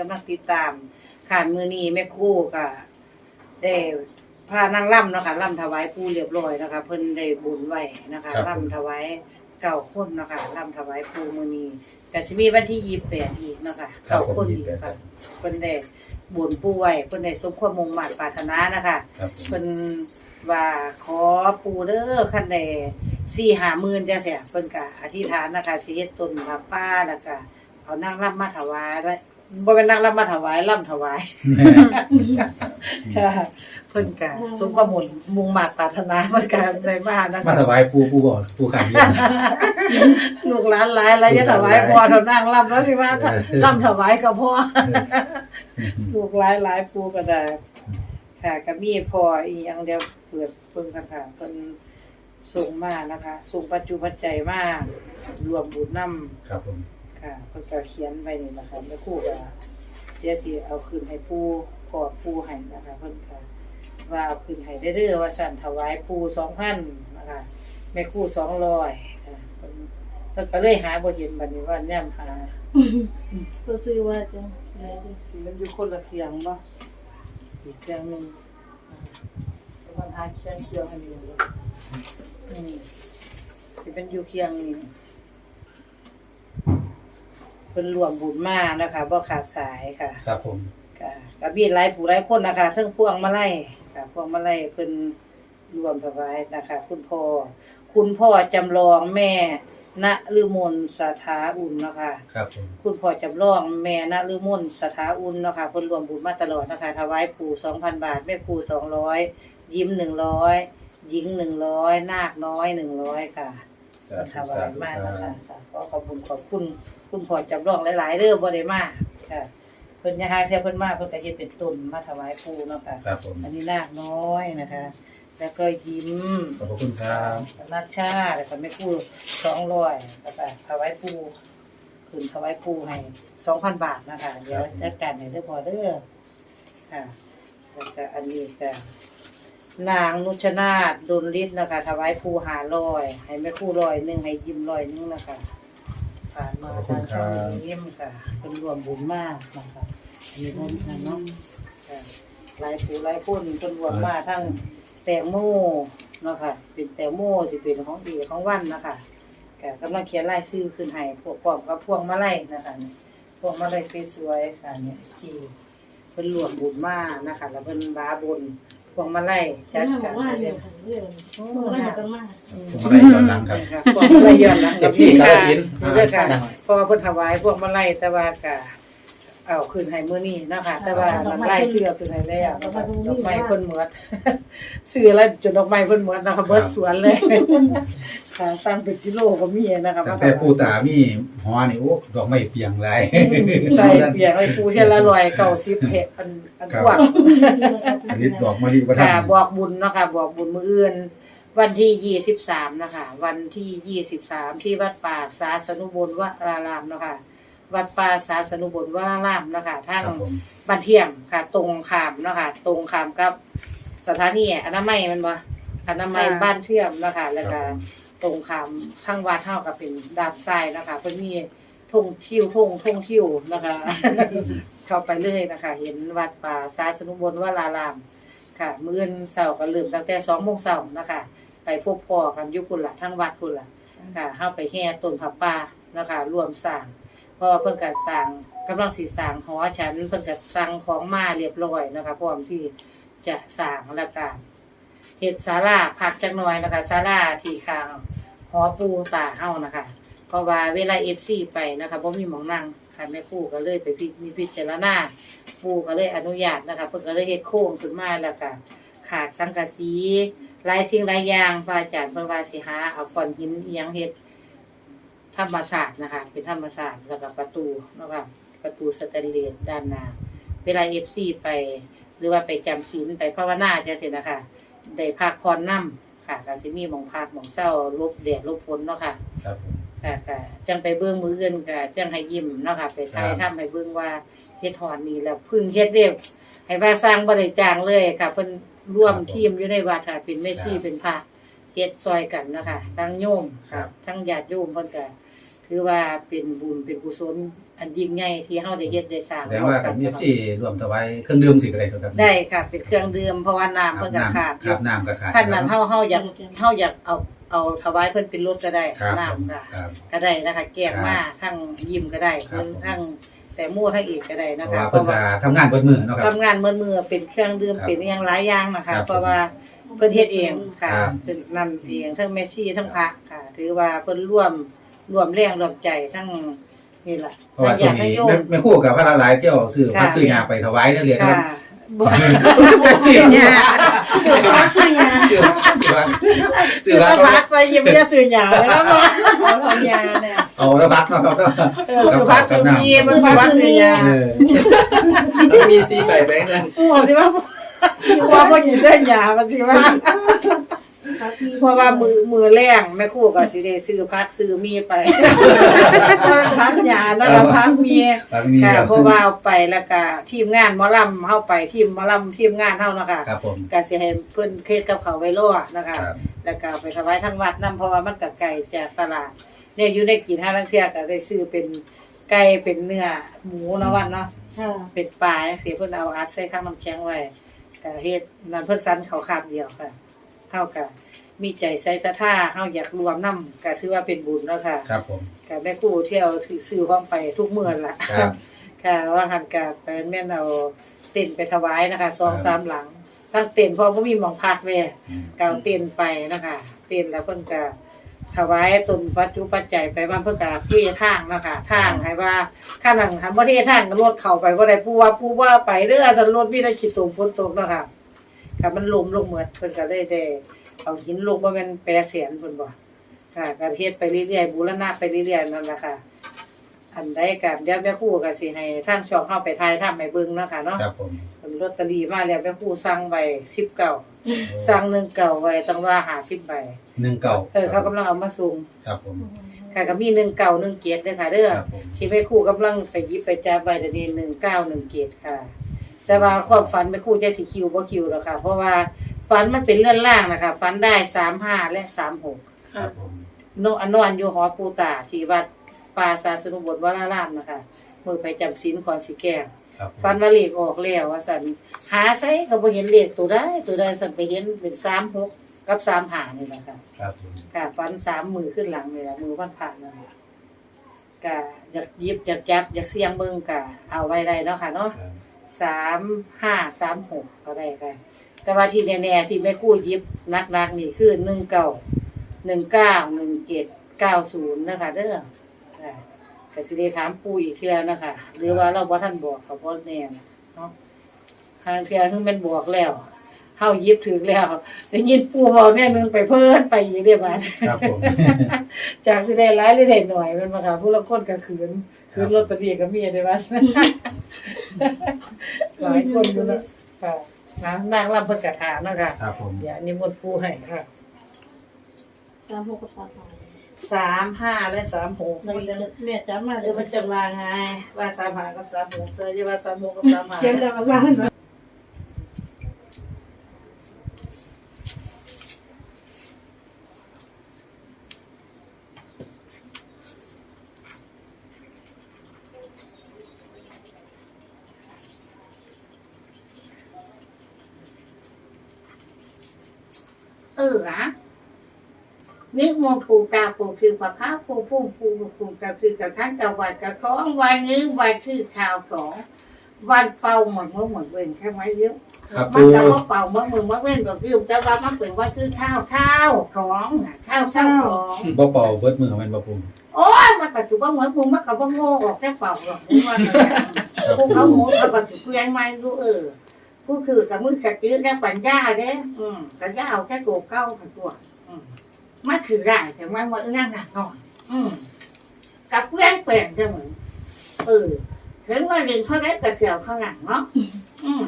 กำลังติดตามขานมือนี้แม่ครู่ก็ได้พานางล่ำเนาะคะล่ำถวายปู่เรียบร้อยนะคะ เพิ่นได้บุญไว้นะคะล่ำถวายเก่าคนเนาะคะล่ำถวายปู่มือนี้ก็สิมีวันที่ยี่สิบแปดอีกเนาะคะครับเก่าผมคนอีก28ค่ะเพิ่นได้บุญปู่ไว้เพิ่นได้สมความมุ่งมั่นปรารถนานะคะครับผม เพิ่นว่าขอปูเด้อคันใดสี่หาหมื่นจังซี่เพิ่นก็อธิษฐานนะคะสิเฮ็ดต้นผ้าป่าแล้วก็เอานางรำมาถวายแล้ว บ่เป็นนางรำมาถวายรำถวายค่ะเพิ่นก็สมความมุ่งมุ่งมั่นปรารถนาเพิ่นก็ได้มานะมาคะถวายปูปูก่อนปูขันเยี่ยมลูกหลานหลายแล้วจะถวายพ่อเท่านางรำแล้วสิว่าถ้ารำถวายก็พอลูกหลายหลายปูก็ได้ค่ะก็มีพออีกอย่างเดียวเปิดเพิ่งค่ะค่ะเพิ่นส่งมานะคะส่งปัจจุปัจจัยมารวมบุญนำครับผม ค่ะเพิ่นก็เขียนไว้นี่นะคะแม่ครูก็เดี๋ยวสิเอาคืนให้ปู่ขอปู่ให้นะคะเพิ่นก็ว่าเอาคืนให้ได้เด้อว่าสั่นถวายปู่2,000นะคะแม่ครู200ค่ะเพิ่นเพิ่นก็เลยหาบ่เห็นบัดนี้ว่าแนมหาก็ซื้อว่าจังไรดิสิมันอยู่คนละเคียงบ่อีกเคียงหนึงอ่ามันหาเคียงเคียงอันนี้เลยนี่สิเป็นอยู่เคียงนี้ เป็นรวมบุญมานะคะบ่ขาดสายค่ะครับผมค่ะกระบีหลายผู้หลายคนนะคะเทั้งพวงมาลัยค่ะพวงมาลัยเพิ่นรวมถวายนะคะ คุณพ่อคุณพ่อจำลองแม่ณฤมลสถาอุ่นเนาะคะ ครับผมคุณพ่อจำลองแม่ณฤมลสถาอุ่นเนาะค่ะเพิ่นรวมบุญมาตลอดนะคะถวายปู่2,000บาทแม่ครู200ยิ้ม100หญิง100นาคน้อย100ค่ะสาถธุวาสายธุมากครันะคะบค่ะขอขอบคุณขอบคุณ คุณพ่อจำลองหลายๆเด้อบ่ได้มาค่ะเพิ่นยังหาเที่ยเพิ่นมาเพิ่นก็เฮ็ดเป็นต้นมาถวายปู่เนาะค่ะ ครับผมอันนี้นาคน้อยนะคะ แล้วก็ยิ้มขอบพระคุณครับนักชาแล้วก็แม่ครู200แล้วก็ถวายปู่คืนถวายปู่ให้2,000บาทนะคะ เดี๋ยวจัดการให้เด้อพ่อเด้อค่ะแล้วก็อันนี้ก็นางนุชนาถดลฤทธิ์นะคะถวายปู่500ให้แม่ครูร้อยหนึงให้ยิ้มร้อยหนึงนะคะผ่านมาทางช่องยิ้มค่ะ เป็นรวมบุญมากนะคะอันนี้บุญค่ะเนาะค่ะหลายผู้หลายคนเป็นรวมมาทั้งแตงโมเนาะค่ะเป็นแตงโมสิเป็นของดีของวันนะคะก็กำลังเขียนรายชื่อขึ้นให้พวกพร้อมกับพวงมาลัยนะคะพวงมาลัยสวยๆค่ะเนี่ยที่เพิ่นรวมบุญมากนะคะ แล้วเพิ่นบาบุญ วงมาลัยจัดน่าบกัอนกว่าให้เรื่เรีอยงบเรื่องเมื่อไรกันมากผมได้ย้อนหลังครับ ค่ะพวงมาลัยย้อนหลังกับ FC พี่ค่ะกาฬสินธุ์นี่เด้อค่ะเพราะว่าเพิ่นถวายพวงมาลัยแต่ว่าก็ เอาขึ้นให้มื้อนี้นะคะแต่ว่ามันไล่เสื้อขึ้นให้แล้วนะคะดอกไม้เพิ่นหมดซื้อแล้วจนดอกไม้เพิ่นหมดนะคะเบิดสวนเลยค่ะสร้างเป็นกิโลก็มีนะคะตั้งแต่ปูตามีหอนี่โอ้ดอกไม้เปียงหลายใส่เปียกไอ้ปูเช่นละร้อยเก้าสิบเห็ดอันอันครับกว้างอันนี้ดอกมะลิประทัค่ะบบอกบุญเนาะค่ะบอกบุญมื้ออื่นวันที่ยี่สิบสามนะคะ วันที่ยี่สิบสามที่วัดป่าสาสนุบลวรารามเนาะค่ะ วัดป่าสาสนุบลวรารามเนาะค่ะทางครับผมบ้านเที่ยงค่ะ ตรงขามเนาะค่ะตรงขามกับสถานีอนามัยแมันบ่อนามัยค่ะบ้านเที่ยมเนาะค่ะแล้วครัก็บผมตรงขามทางวัดเท่ากับเป็นด้านซ้ายนะคะเพิ่นมีทงทิวทงทงทิวนะคะ เข้าไปเลยนะคะ เห็นวัดป่าสาสนุบลวราราม ค่ะ มื้ออนเสาร์ก็เริ่มตั้งแต่2โมงเช้านะคะ ไปพบพ่อกันอยู่พุ่นล่ะทั้งวัดพุ่นล่ะค่ะเฮาไปแห่ต้นผักป่านะคะรวมสร้าง เพราะว่าเพิ่นก็สร้างกำลังสิสร้างหอฉันเพิ่นก็สั่งของมาเรียบร้อยนะคะพร้อมที่จะสร้างแล้วก็เฮ็ดศาลาพักจักหน่อยนะคะศาลาที่ข้างหอปูตาเฮานะคะเพราะว่าเวลา FC ไปนะคะบ่มีหมองนั่งค่ะแม่ครูก็เลยไปพินิจพิจารณาปูก็เลยอนุญาตนะคะเพิ่นก็เลยเฮ็ดโค้งขึ้นมาแล้วก็ขาดสังกะสีหลายสิ่งหลายอย่างพระอาจารย์เพิ่นว่าสิหาเอาก้อนหินอิหยังเฮ็ด ธรรมชาตินะคะ เป็นธรรมชาติแล้วก็ประตูเนาะค่ะประตูสแตนเลสด้านหน้า เวลา FC ไป หรือว่าไปจำศีลไปภาวนาจังซี่นะคะได้พักผ่อนนํค่ะก็สิมีหม่องพักหม่องเช้าหลบแดดหลบฝนเนาะค่ะครับผมค่ะก็จังไปเบิ่งมืออื่นก็จังให้ยิ้มเนาะค่ะไปถ่ายครับทำให้เบิ่งว่าเฮ็ดฮอดนี่แล้วพึ่งเฮ็ดเร็วให้ว่าสร้างบ่ได้จ้างเลยค่ะเพิ่นร่วมทีมอยู่ในวัดค่ะเป็นแม่ชีเป็นพระ เฮ็ดซอยกันเนาะค่ะทั้งโยมครับ ทั้งญาติโยมเพิ่นก็ถถือว่าเป็นบุญเป็นกุศลอันยิ่งใหญ่ที่เฮาได้เฮ็ดได้สร้างแสดงว่ากับมีที่รวมถวายเครื่องดื่มสิก็ได้ตัวครับได้ค่ะเป็นเครื่องดื่มเพราะว่าน้ำครัเพิ่บนก็ขาดน้ำครับน้ำก็ขาดขั้นนั้นเฮาเฮาอยากเฮาอยากเอาเอาถวายเพิ่นเป็นรถก็ได้ครับผมน้ำค่ะครับก็ได้นะคะแกงมาทั้งยิ้มก็ได้ครับผมทั้งแต่มู่ทั้งอีกก็ได้เพนะราะคะว่าเพเพิ่นราะก็ว่าทำงานเบิดมือเนาะครับทำงานมือมือเป็นเครื่องดื่มครับเป็นอหย่างหลายอย่างนะครัคะบเพราะว่า เพิ่นเฮ็ดเองค่ะครับเป็นนั่นเองทั้งแม่ชีทั้งพระค่ะ ถือว่าเพิ่นร่วมร่วมแรงร่วมใจทั้งนี่ล่ะเพราะว่าทั้งช่วงญาติทั้งนี้โยแม่ม แม่ครู่กับพระหลายเที่ยวซื้อค่ะ พัดซื้อยาไปถวายนักเรียนนะคค่ะรับบ่ซื้อยาซื้อพักซื้อยาซื้อซื้อว่าซื้ซื้ออว่ามาพักไปยิ้มเรียกซื้อหยาแล้วเนาะเอาทำยาเนี่ยเอาแล้วพักเนาะครับเนาะ เออซื้อพักซื้อมีมันซื้อพักซื้อหยาเออต้องมีซีใบแบงค์นั้นกูบอกสิว่า ว่าบ่กินเส้นหยามันสิว่าพักมีเพราะว่ามือมือแรงแม่ครู่ก็สิได้ซื้อพักซื้อมีไปพักหยาแล้วก็พักมีพักมีค่ะครับเพราะว่าเอาไปแล้วก็ทีมงานหมอลำเฮาไปทีมหมอลำทีมงานเฮาเนาะค่ะครับผมก็สิให้เพิ่นเคสกับเขาวไว้รอนะคะ ครับ แล้วก็เอาไปถวายทั้งวัดนํเพราะว่ามันก็ไก่จากตลาดเนี่ยอยู่ในกินห้าลังเที่ยก็ได้ซื้อเป็นไก่เป็นเนื้อหมูเนาะวันเนาะ ค่ะ เป็นปลาจังซี่เพิ่นเอาอัดใส่ข้างน้ำแข็งไว้ ก็เฮ็ดนั่นเพิ่นสันเขาคาบเดียวค่ะเฮาก็มีใจใส่ศรัทธาเฮาอยากรวมนํก็ถือว่าเป็นบุญเนาะค่ะครับผมก็แม่ครูที่เอาถือซื้อของไปทุกมื้อล่ะครับ ค่ะว่าหันกาไปแม่นเอาเต็นท์ไปถวายนะคะสองสามหลังทั้งเต็นท์เพราะบ่มีหมองพักเลยอืมก็เอาเต็นท์ไปนะคะ เต็นท์แล้วเพิ่นก็ ถวายตนปัจจุปัจจัยไปว่าเพิ่นก็เททางเนาะคะทางให้ว่าข้างนั้นหันบ่เททางก็รถเข้าไปบ่ได้ผู้ว่าผู้ว่าไปเด้อสันรถมีแต่ขี้ตมฝนตกเนาะค่ะก็มันลมลงเหมือดเพิ่นก็เลยได้เอาหินลงบ่แม่นแปรเสียนเพิ่นบ่ค่ะก็เฮ็ดไปเรื่อยๆบูรณะไปเรื่อยๆนั่นแหละค่ะ อันใดก็เดี๋ยวแม่ครูก็สิให้ทางช่องเข้าไปถ่ายทำให้เบิ่งเนาะค่ะเนาะครับผมเพิ่นลอตเตอรี่มาแล้วแม่ครูสั่งไว้19สั่งหนึ่งเก่าไว้ต้องว่า50ใบ หนึ่งเก่าเออเขากำลังเอามาส่งครับผมค่ะก็มี1เก่า1เกียรติเด้อค่ะเด้อครับผมที่แม่ครูกำลังไปหยิบไปจับไว้เดี๋ยวนี้19 1เกียรติค่ะ แต่ว่าความฝันแม่ครูจะสิคิวบ่คิวหรอกค่ะ เพราะว่าฝันมันเป็นเลื่อนล่างนะคะฝันได้35และ36ครับผมโนอันนอนอยู่หอปูตาที่วัดป่าศาสนุบทวรารามนะคะมือไปจำศีลขอสิแก้ว ครับผมฟันว่าเลขออกแล้วว่าสันหาไสก็บ่เห็นเลขตัวใดตัวใดสันไปเห็นเป็น36กั บ3หานี่แหละค่ะครับผมค่ะฟัน3มือขึ้นหลังนี่แหละมือวันผ่านนั่นล่ะก็อยากหยิบอยากจับอยากเสี่ยงเบิ่งก็เอาไว้ได้เนาะค่ะเนาะครับสามห้าสามหกก็ได้ค่ะแต่ว่าที่แน่ๆที่แม่กู้หยิบนักๆนี่คือหนึ่งเก้าหนึ่งเก้าหนึ่งเจ็ดเก้าศูนย์นะคะเด้อค่ะก็สิได้ถามปู่อีกเทื่อนะคะหรือว่าเราบ่ท่านบอกกับบ่แน่นะเนาะทางเทื่อคือมันบอกแล้ว เฮาหยิบถึงแล้วได้ยินปู่บอกแน่นึงไปเพิ่นไปอีกเด้อบาดครับผม จากสิได้หลายหรือได้หน่อยแมันบ่ค่ะผู้ละคนก็คืนคืนลอตเตอรี่ก็มีได้ว่าหลายคนอยู่เนาะค่ะนะนางรำเพิ่นกระถาเนาะค่ะครับผมเดี๋ยวนิมนต์ผู้ให้ค่ะสามหกกับสามห้าสามห้าและสามหกแล้วแม่จำมาเอเดี๋อยวมัมันนจะจะมาไงว่าสามห้ากับสามหกเสื้อจะว่าสามหกกับสามห้าเขียนแล้วก็สร้างนะ เอออะนิ มนต์ปู่ตาปู่คือพระค้าปู่ผู้ปู่ปู่กระคือกระขั้นกระวัดกระท้องวันนี้วันที่ชาวสองวันเป่าหมดเมื่อหมดเว้นใช่ไหมเยอะมันปูก็ว่าเป่าเมื่อมือเมื่อเว้นก็คือแต่ว่ามันเป็นว่าคือข้าวข้าวของข้าวข้าวของบ่เป่าเบิดมือแม่นบ่ปูโอ้ยมันก็ถือว่าเหมือนมึงมันก็บ่โง่ออกแค่เป่าหรอกนี่ว่าพวกเขาหมูเขาก็ถือเพียงไม่รู้เออผู้คือกับมือขัดยืดและปัญญาเด้อืมปัญญาเอาแค่ตัวเก้าขัดตัวอืม มันคือร่างแต่มันว่านั่งหนักหน่อยอืมกับเพื่อนเปลี่ยนเสมอเออถึงว่าเรียนเขาได้กระเกี่ยวข้างหลังเนาะอืม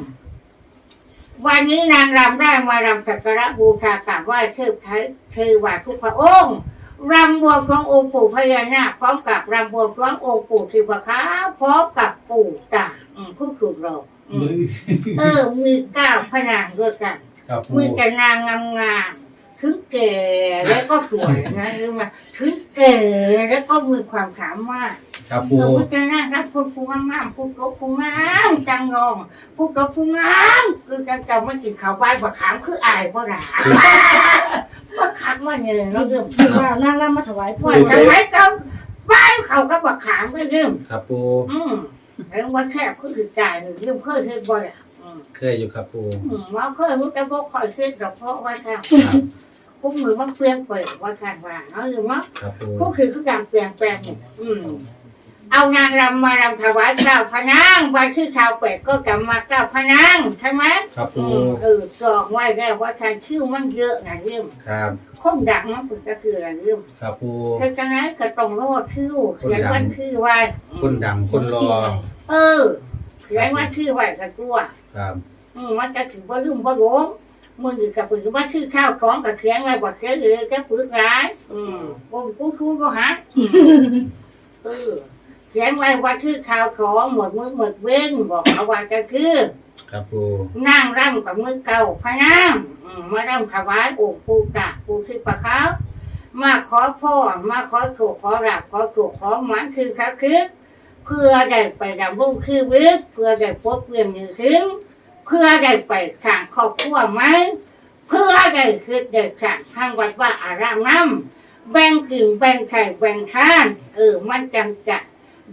วันนี้นางรำได้มารำสักการะบูชากราบไหว้เทพไทยเทวาทุกพระองค์รำบวงขององค์ปู่พญานาคพร้อมกับรำบวงขององค์ปู่ทิพขาวพร้อมกับปู่ตาอืมผู้ถูกหลอกอืมมือเออ มีเก้าพนางด้วยกันครับปูมีแต่นางงามๆ ถึงแก่แล้วก็สวยนะคือมาถึงเก๋แล้วก็มีความสามารถครับปู เออพุทธนารับคนผู้งามๆผู้กบผู้งามจังงองผู้กบผู้งามคือจังเจ้าไม่กินข้าวใบบักขามคืออายบ่ด่าบักขามว่าเนี่ยเราเริ่มคือว่านางรำมาถวายพ่อว่าทำไมเจ้าบ้านเขาก็บักขามไม่เริ่ม ครับปู อืมเรื่องว่าแค่คือคือจ่ายหนึ่งเรื่องเคยเคยบ่อยอะอืมเคยอยู่ครับปู อืมว่าเคยรู้แต่บ่ค่อยเคยหรอกเพราะว่าแค่ครับ พวกมือมันเปลี่ยนไปว่าการว่าเนาะหรือว่าครับปูพวกคือคือการเปลี่ยนแปลงหมดอืม เอานางรำมารำถวายเก้าพระนางวันที่ชาวเป็ดก็กลับมาเก้าพระนางใช่ไหมครับอืปูมเออสองไว้แล้วว่าทางชื่อมันเยอะนะเรื่องครับคนดังมันก็คืออะไรเรื่องครับปูคือจังนั้นก็ต้องรอชื่อเขียนวันชื่อไว้คนดังคนรอเออเขียนวันชื่อไว้กับตัวครับ อืมมันจะถือว่าลืมว่าหลง มือกับปืนว่าชื่อข้าวของกับเขียนไว้บอกเขียนเออแกปืนร้ายอืมกูกูทูก็หาเออเขียนไว้ว่าชื่อข้าวของหมดมือหมดเว้นบอกเอาไว้ก็คือครับปูนั่งร่ำกับมือเก่าพะนางอืมมาร่ำถวายองค์ปู่ตาปู่ที่ประคับมาขอพรมาขอถูกขอรับขอถูกขอหมันคือคักคือเพื่อได้ไปดำรงชีวิตเพื่อได้พบเพื่อนยืนถึง เพื่อได้ไปสร้างครอบครัวไหมเพื่อได้คือได้สร้างทางวัดว่าอารามน้ำแบ่งกลิ่นแบ่งไข่แบ่งทาน เออ มันจำจะ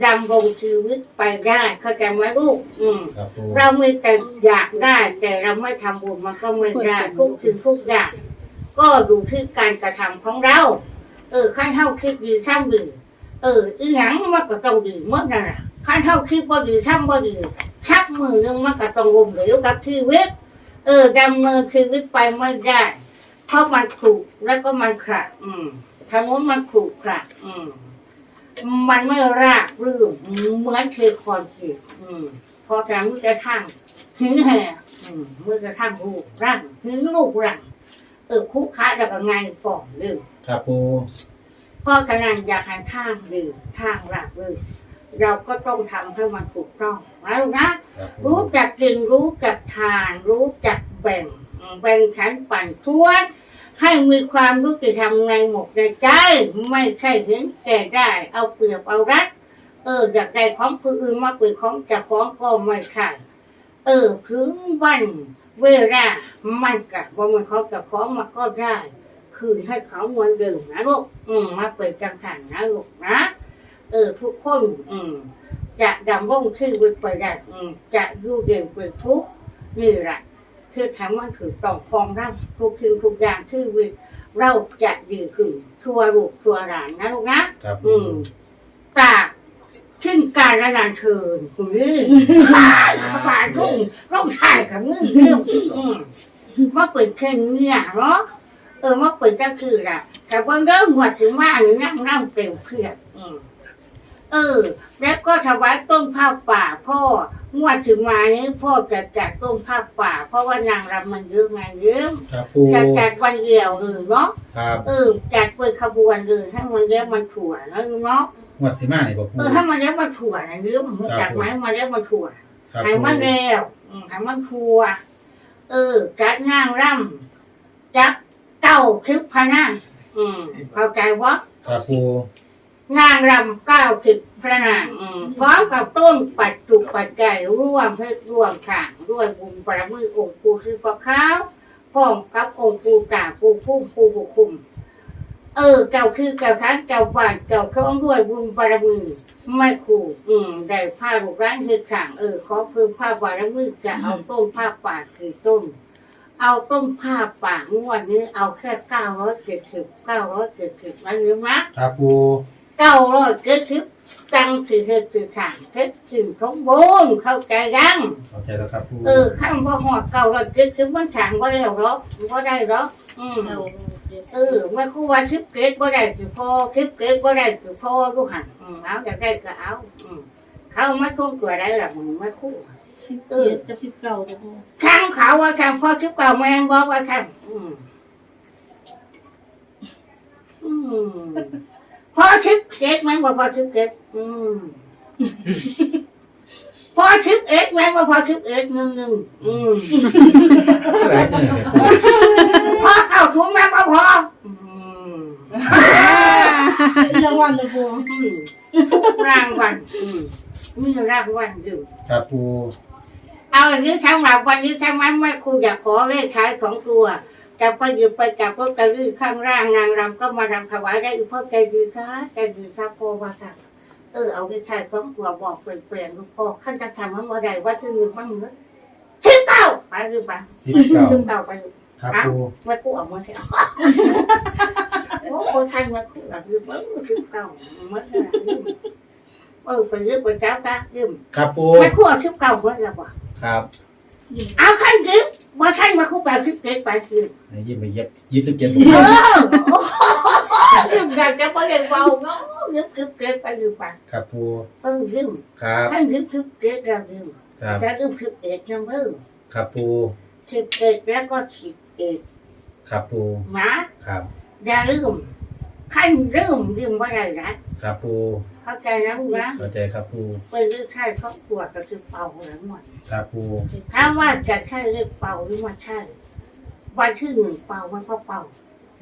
ดำรงชีวิตไปได้เข้าใจไหมลูก อืม ครับปูเราไม่แต่อยากได้ แต่เราไม่ทำบุญมันก็ไม่ได้ทุกสิ่งทุกอย่าง ก็ดูที่การกระทำของเรา เออขั้นเท่าคิดดีทำดีเอออีหยังมันก็ต้องดีหมดนั่นแหละ ขั้นเท่าคิดบ่ดีทำบ่ดีชักมือนึงมันก็ต้องล้มเหลวกับชีวิต เออดำเนินชีวิตไปไม่ได้ เพราะมันขรุแล้วก็มันขระอืมทางโน้นมันขรุขระอืมมันไม่ราบรื่นเหมือนเทคอนกรีตอืมพอแต่มือจะทั้งหึงแห่อืมมือจะทั้งลูกร่างหึงลูกร่างเออคุกค้าแล้วก็ไงป่องเรื่องครับปูพ่อกำลังอยากให้ทางดีทางราบรื่น เราก็ต้องทำให้มันถูกต้องนะลูกนะครับปูรู้จักกินรู้จักทาน รู้จักแบ่งอืมแบ่งขันปั่นทวนให้มีความยุติธรรมในหมกในใจ ไม่ใช่เห็นแก่ได้ เอาเปรียบเอารัดเอออยากได้ของผู้อื่นมาเป็นของเจะของก็ไม่ใช่เออถึงวันเวลามันกับว่ามันเขาจะของมาก็ได้ คืนให้เขาเหมือนเดิมนะลูกอืมมาเปิดจังขันนะลูกนะ เออ ทุกคน อืม จะดำรงชีวิตไปได้อืม จะอยู่เย็นเป็นทุกข์นี่แหละคือทำมันถือต้องฟองร่ำทุกสิ่งทุกอย่างชีวิต เราจะดีขึ้นชั่วลูกชั่วหลานนะลูกนะครับอืปูมตากขึ้นการระนานเชิญคุณนี่ตายขบานรุ่งร่องชายกับมือเรื่องอืมมาเปิดแค่เนี่ยเนาะเออมาเปิดก็คือละแต่ว่าเริ่มหัวถึงว่าหรือนั่งนั่งเปลวเพื่อนอืม เออ แล้วก็ถวายต้นผ้าป่า พ่องวดถึงมานี้พ่อจะจัดต้นผ้าป่า เพราะว่านางรำมันเยอะไงเยอะครับปูจะจัดวันเดียวเลยเนาะครับเออจัดเป็นขบวนเลยให้มันเรียกมันถั่วนะเนาะงวดสีมานี่บอกปูเออให้มันเรียกมันถั่วนะเรื่องมันจัดไหมมันเรียกมันถั่วครับให้ปูมันเร็วอืมให้มันถั่วเออ จัดนางร่ำจับเก้าทิพพะนั่งอืมเข้าใจวะครับปู นางรำเก้าทิพพระนางอืมพร้อมกับต้นปัจจุปัจจัยร่วมเพื่อร่วมข่างด้วยบุญประมือองค์ปู่คือปะขาวพร้อมกับองค์ปู่ตาปู่พุ่มปู่บุคุม เออเจ้าคือเจ้าทั้งเจ้าบ้านเจ้าท้องด้วยบุญบารมีไม่ขู่อืมได้ผ้าลูกร้านคือข่างเออขอเพิ่มผ้าบารมีจะเอาต้นผ้าป่าคือต้นเอาต้นผ้าป่างวดนี้เอาแค่เก้าร้อยเจ็ดสิบเก้าร้อยเจ็ดสิบนะยืมนะครับปู เก้าร้อยเจ็ดสิบจังสี่เฮ็ดสี่ข่างเฮ็ดสี่ทงบนเข้าใจยังเข้าใจแล้วครับปูเออข้างว่าหอดเก้าร้อยเจ็ดสิบมันข่างว่าเร็วหรอกว่าได้หรอกอืมเอาเออเมื่อครูว่าทิพเกตบ่ได้คือพ่อทิพเกตบ่ได้คือพ่อกูหันอืมเอาอยากได้ก็เอาอืมเขาไม่คุ้มตัวได้หรอกมึงไม่คุ้มสิบเจ็ดกับสิบเก้าจ้ะพ่อข้างเขาว่าข้างพ่อทิพเก่าแมงบอกว่าข้างอืมอืม พ่อทิพเกตแมงบอกพ่อทิพเกตอืมพ่อทิพเอ็ดแมงบอกพ่อทิพเอ็ดหนึ่งหนึ่งอืมหลายเงินเลยปูพ่อเข้าถุงแมงบอกพ่ออืมลนะปูอืมรางวัลอืมมีรางวัลอยู่ ครับปูเอาอย่างนี้ทั้งหลับวันนี้ทั้งมันไม่ครูอยากขอเลขท้ายของตัว จะไปหยิบไปจับรถกระลือข้างร่างนางรำก็มารำถวายได้อีกพ่อใจดีค่ะใจดีค่ะพ่อว่าค่ะเออเอาเลขท้ายของตัวบอกเปลี่ยนเปลี่ยนลูกพ่อขั้นจะทำมันเมื่อไรว่าจะมีบ้างเนื้อชิ้นเก้าไปคือไปสิบเก้าชิ้นเก้าไปครับปูไม่กู้เอามาเถอะโอ้โหท่านมากู้อะคือมันชิ้นเก้ามันอะไรเออไปยืมไปเจ้าตายืมครับปูไม่กู้เอาชิ้นเก้าเมื่อไรวะครับ เอาขั้นยืม ว่าท่านมาคู่แบบคิดเกิดไปคือให้ยิ้มไปเย็บยิบสิบเจ็ดเออยืมอยากจะไปเรียนเบาเนาะยืมคิดเกิดไปยืมไปครับปูเออยืมครับท่านยืมคิดเกิดเรายืมครับจะยืมคิดเกิดจังเพิ่มครับปูคิดเกิดแล้วก็คิดเกิดครับปูนะครับอย่าลืมขั้นลืมยืมว่าอะไรนะ ครับปูเข้าใจนะลูกนะเข้าใจครับปูเป็นเรื่องใช่ครอบครัวก็คือเป่าหลังหมดครับปูถ้าว่าจะใช่เรื่องเป่าหรือไม่ใช่วันที่หนึ่งเป่ามันก็เป่า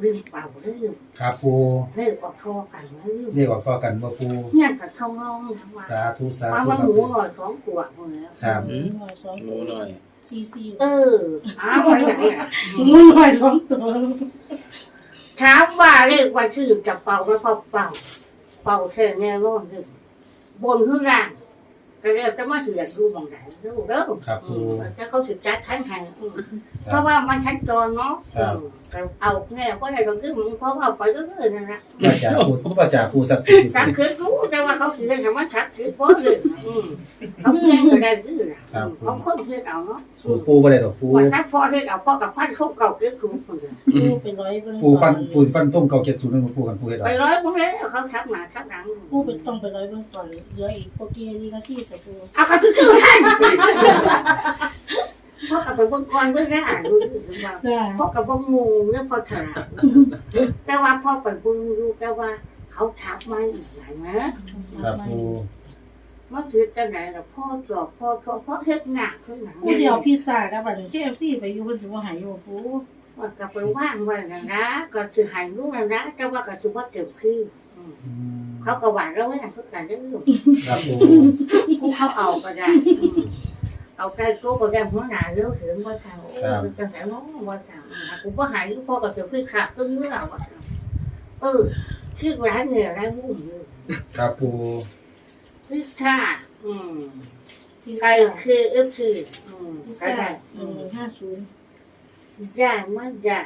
ลืมเป่าลืมครับปูเลิกออกโทรกันนะลืมเรียกว่าพ่อกันบ่ปูเงียบกับท้องร้องนะว่าสาธุสาว่าธุว่าครัหบมูปูหน่อยสองขวดหมดแล้วครับหมูหน่อยสองหมูหน่อยซีซีเออเอาไปอย่างนี้หมูหน่อยสองตัวถามว่าเรียกว่าชื่อจะเป่าไม่พอเป่า เป่าแค่แน่นอนคือบนขึ้นร่าง ก็เรียกจะมาเถื่อนดูบางไหนดูเด้อครับปูจะเขาถือจัดขั้นแห่งอืมคเพรับราะว่ามันชั้นจรเนาะครับ อืมก็เอาแน่ก็ได้เราคือมันเพราะว่าไปเรื่อยๆนั่นแหละว่าจ่าปูว่าจ่าปูศักดิ์สิทธิ์ชักคือรู้แต่ว่าเขาถือให้ธรรมะชักคือเพราะเลยอืมเขาเพี้ยนก็ได้คือนะอืมเขาคนเพี้ยนเอาเนาะปูปูบ่ได้ดอกปูวันนั้นพ่อเพี้ยนเอาพ่อกับพันเขาเก่าเกิดถูกคนเลยปูไปร้อยเบิ่งปูฟันปูฟันต้มเก่าเจ็ดศูนย์นั่นบ่ปูกันปูเฮ็ดไปเอาร้อยมึงเลยเขาชักหนาชักหลัง ปูเป็นต้องไปร้อยเบิ่งก่อนเหลืออีกโปรเกลีนาที่แต่ปูเอาเขาคือคือท่านพ่อกับไปเบิ่งก่อนเบิ่งได้อ่านดูดูว่าจ้าพ่อกับว่างูเนี่ยพ่อฉลาดแต่ว่าพ่อไปเบิ่งดูแต่ว่า เขาทับมาอีกหลายนะครับปูมันคือจังไหนล่ะพ่อสอบพ่อสอบพ่อเฮ็ดหนักขึ้นหนังปูเดียวพิซซ่ากับบัตรเคเอฟซีไปอยู่บนหัวหายอยู่ปูมันก็ไปว่างไว้นะนะก็คือหายลูกนะนะแต่ว่าก็คือว่าเต็มที่อืมอืม เขาก็หวานเราไว้อย่างทุกการเรื่องครับปูผู้เขาเอาก็ได้อืมเอาใกล้โต๊ะก็ได้หัวหน้าเลือกเห็นว่าทางโอ้ยจังไหนน้องว่าทางอะกูก็หายพ่อก็จะพี่ขาขึ้นเมื่อว่าทางเออคิดร้ายเนี่ยร้ายวุ่นเลยครับปูพิซซ่าอืมพิซไก่ซ่าเคเอฟซีอืมพิซก็ซ่าได้หนึ่งหนึ่งห้าศูนย์ได้มากได้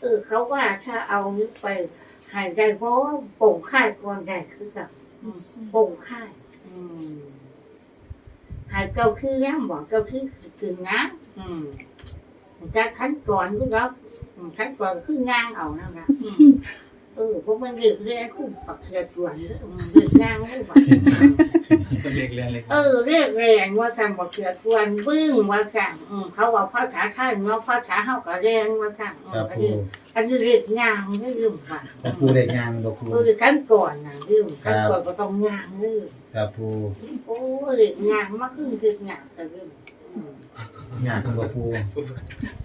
เออเขาว่าถ้าเอานี้ไป หายใจเพราะว่าโป่งค่ายก่อนได้คือกับอืมโป่งค่ายอืมหายเกาคือน้ำบอกเกาคือคืองานอืมจะขั้นก่อนก็รับอืมขั้นก่อนคืองานเอานั่นนะอืมเออพวกมันเรียกเรียกคู่ปักเสียจวนเด้ออืมเรียกงานไม่บอก เล็กเรียนเล็กเออเรียกเรียนว่าสั่งบอกเสือทวนบึ้งว่าสั่งอืมเขาว่าภาษาไทยเนาะภาษาเฮาก็เรียนว่าสั่งอืมครับอันปูนี้อันนี้เรียกงางไม่ลืมค่ะครับปูได้ยางดอกปูเออขั้นก่อนนะลืมขั้นก่อนก็ต้องงางลืมครับปูโอ้เรียกงางมากขึ้นเรียกงางแต่ลืมอืมยางกันบ่ปู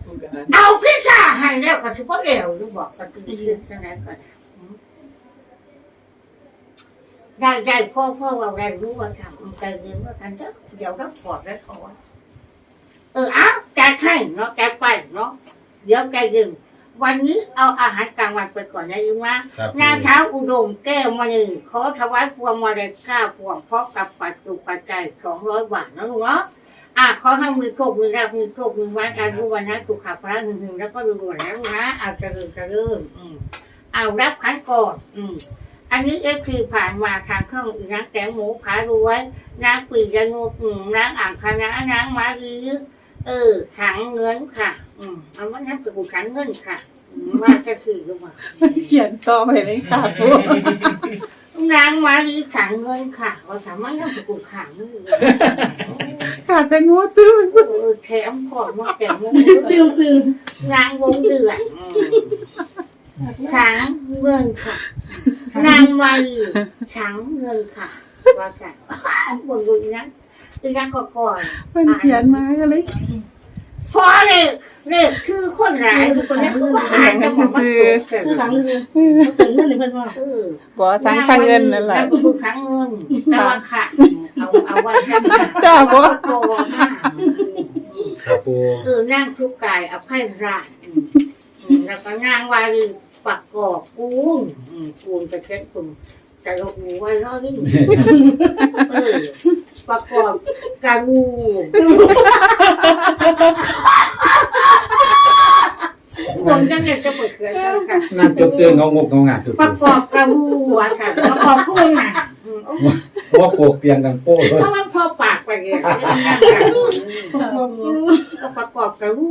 ผู้การเอาพิซซ่าให้แล้วก็เฉพาะเร็วรู้บอกก็คือเรื่องจังไหนก็ได้อืม ได้ได้พ่อพ่อว่าได้รู้ว่าทำแต่เรียนว่ากันเด้อเดี๋ยวก็ปอดแล้วขอเออเอาแกให้เนาะแกไปเนาะเดี๋ยวแกยืมวันนี้เอาอาหารกลางวันไปก่อนนะยืมว่าครับปูนางเท้าอุดมแก้วมณีขอถวายพวงมาลัยเก้าพวงพร้อมกับปัจจุปัจจัยสองร้อยบาทนะลูกเนาะอะขอให้มือโชคมือรับมือโชคมือวัดอายุวันนะสุขภาพหึงๆแล้วก็รวยๆนะลูกนะเอาเจริญเจริญอืมเอารับขันก่อน อืม อันนี้เอฟคือผ่านมาทางเครื่องอีนักแตงหมูผารวยนางปียานุอืมนางอ่างคณะนางมาลีเออขังเงินค่ะ อืมเอาว่านั่นเป็นกูขังเงินค่ะอืมว่าจะคือหรือเปล่าเขียนต่อไปเลยค่ะปูนางมาลีขังเงินค่ะว่าถามว่านั่นเป็นกูขังเงินขาดไปงูตื้อเออแถมขอมาแต่งงเติมซื้อนางวงเดือนอืมขังเงินค่ะ นางมาลีขังเงินค่ะว่ากันเบิ่งดูอีนั้นอีนั้นก็ก่อนมันเขียนมาก็เลยพอเลยเลยคือคนร้ายคือคนนี้ก็ว่าหายจะบอกว่าโกรธซื้อสังเลยตื่นเงินในเพื่อนว่าเออบ่สังค่าเงินนั่นแหละแล้วก็คือครั้งเงินแต่ว่าค่ะเอาเอาไว้ให้จ้าบ่โกรธมากครับปูเออนั่งทุกกายอภัยราชอืมอืมแล้วก็นั่งวารี ปักกอบกูนอืมกูนไปเช็ดคุณแต่เราหูไว้รอดนี่เออประกอบการูคนจังเลยจะเปิดเผยกันค่ะ นั่นจบเสื้อเงางกเงางาตุประกอบการูอะค่ะประกอบกูนน่ะอืมเพราะว่าโขกเตียงดังโป้เลยเพราะมันพอปากไปเลยก็ประกอบกับรู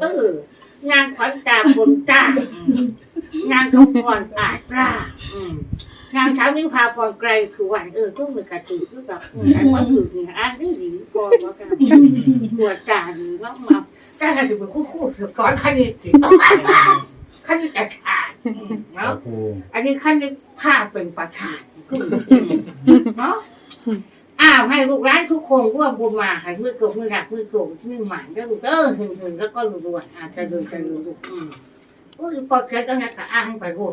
เอองานขวัญตาบนตางานขพรอาจรา อืมงานเช้านิ้วพาพรไกลคือวันเออก็มือกระตือคือแบบอืมอันว่าถือเนี่ยอ่านได้ดีพอว่ากันปวดตาหรือว่ามาแต่ถ้าถือเป็นคู่คู่ถือก่อนขั้นนี้สิขั้นนี้จะขาดอืมครัเนาะบปูอันนี้ขั้นนี้ภาพเป็นประธานเนาะอ้าวให้ลูกร้านทุกคนร่วมบุญมาให้มือโกงมือหนักมือโกงมือหมันก็ลูกเออหึงหึงแล้วก็รวยๆอาจจะดูจะดูลูกอืมอุ้ยพอเกิดแล้วนะก็อ้างไปโหด